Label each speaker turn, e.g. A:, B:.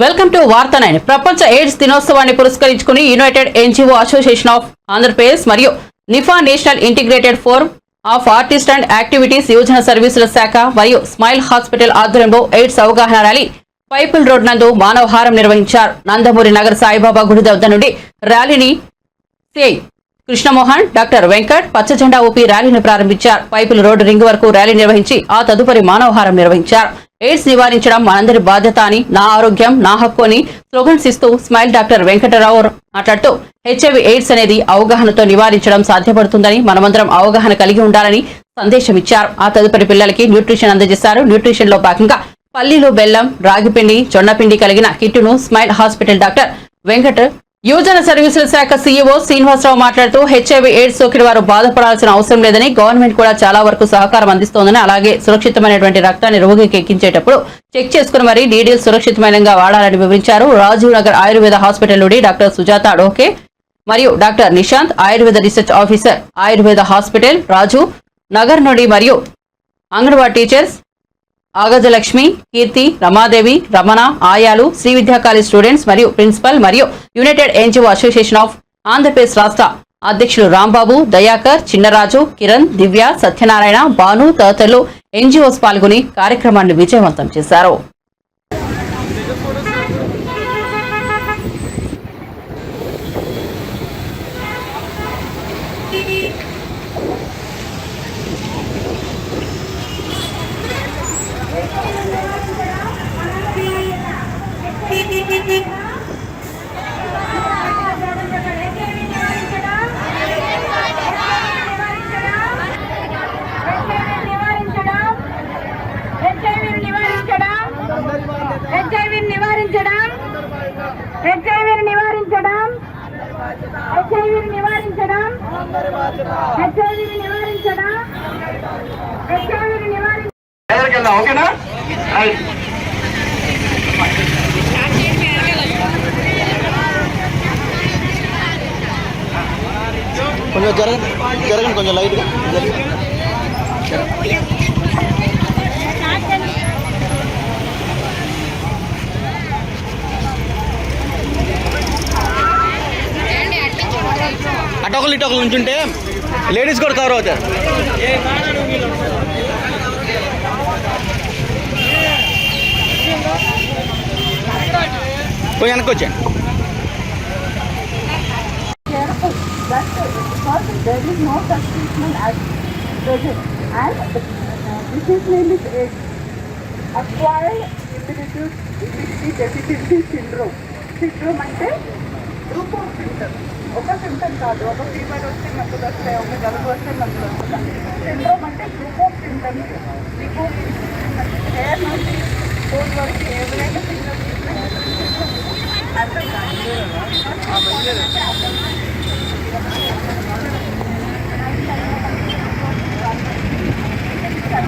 A: Welcome to Vaartha nine. ప్రపంచ AIDS దినోత్సవాన్ని పురస్కరించుకుని united NGO association of Andhra Pradesh మరియు NIFA national integrated forum of artist and activities యువజన సర్వీసుల శాఖ మరియు స్మైల్ హాస్పిటల్ ఆధ్వర్యంలో ఎయిడ్స్ అవగాహన ర్యాలీ పైపుల్ రోడ్ నందు మానవహారం నిర్వహించారు. నందమూరి నగర సాయిబాబా గుడి వద్ద నుండి ర్యాలీని సిఐ కృష్ణమోహన్ డాక్టర్ వెంకట్ పచ్చజెండా ఊపి ర్యాలీని ప్రారంభించారు. పైపుల్ రోడ్డు రింగ్ వరకు ర్యాలీ నిర్వహించి ఆ తదుపరి మానవహారం నిర్వహించారు. ఎయిడ్స్ నివారించడం మనందరి బాధ్యత అని నా ఆరోగ్యం నా హక్కు అని స్లోగన్స్ ఇస్తూ స్మైల్ డాక్టర్ వెంకటరావు మాట్లాడుతూ హెచ్ఐవి ఎయిడ్స్ అనేది అవగాహనతో నివారించడం సాధ్యపడుతుందని మనమందరం అవగాహన కలిగి ఉండాలని సందేశం ఇచ్చారు. ఆ తదుపరి పిల్లలకి న్యూట్రిషన్ అందజేశారు. న్యూట్రిషన్లో భాగంగా పల్లీలు బెల్లం రాగిపిండి జొన్నపిండి కలిగిన కిట్టును స్మైల్ హాస్పిటల్ డాక్టర్ వెంకట్ యువజన సర్వీసుల శాఖ సీఈఓ శ్రీనివాసరావు మాట్లాడుతూ హెచ్ఐవి ఎయిడ్స్ సోకిన వారు బాధపడాల్సిన అవసరం లేదని గవర్నమెంట్ కూడా చాలా వరకు సహకారం అందిస్తోందని అలాగే సురక్షితమైనటువంటి రక్తాన్ని రోగికి ఎక్కించేటప్పుడు చెక్ చేసుకుని మరీ డీడీలు సురక్షితమైనగా వాడాలని వివరించారు. రాజీవ్ నగర్ ఆయుర్వేద హాస్పిటల్ నుండి డాక్టర్ సుజాత డోకే మరియు doctor Nishant Ayurveda research officer Ayurveda hospital Raju Nagar నుండి మరియు అంగన్వాడీ టీచర్స్ ఆగజలక్ష్మి కీర్తి రమాదేవి రమణ ఆయాలు శ్రీ విద్యా కాలేజ్ స్టూడెంట్స్ మరియు ప్రిన్సిపల్ మరియు united NGO association of Andhra Pradesh రాష్ట్ర అధ్యక్షులు రాంబాబు దయాకర్ చిన్నరాజు కిరణ్ దివ్య సత్యనారాయణ భాను తదితరులు ఎన్జిఓస్ పాల్గొని కార్యక్రమాన్ని విజయవంతం చేశారు
B: హెచ్ఐవిని నివారించడం హెచ్ఐవిని నివారించడం హెచ్ఐవిని నివారించడం హెచ్ఐవిని నివారించడం హెచ్ఐవిని నివారించడం
C: దగ్గరికి వెళ్దాం ఓకేనా రైట్
D: కొంచెం జరగండి జరగండి కొంచెం లైట్గా జరగండి. అటొకలు ఇటొకలు ఉంచుంటే లేడీస్ కూడా కవర్ అవుతారు కొంచెం వెనక్కి వచ్చాను
B: careful that because there is no such treatment as present and uh, disease name is AIDS. Acquired immunity immunity deficiency syndrome. Syndrome అంటే గ్రూప్ ఆఫ్ సిమ్టమ్స్ ఒక సిమ్టమ్ కాదు. ఒక ఫీవర్ వస్తే మందులు వస్తాయి? ఒక జలుబు వస్తే మందులు వస్తాయి? సిండ్రోమ్ అంటే గ్రూప్ ఆఫ్ సిమ్టమ్స్ మీకు హెయిర్ నుంచి ఫోన్ వరకు ఎవరైనా సిమ్టమ్స్ అర్థం కాదు.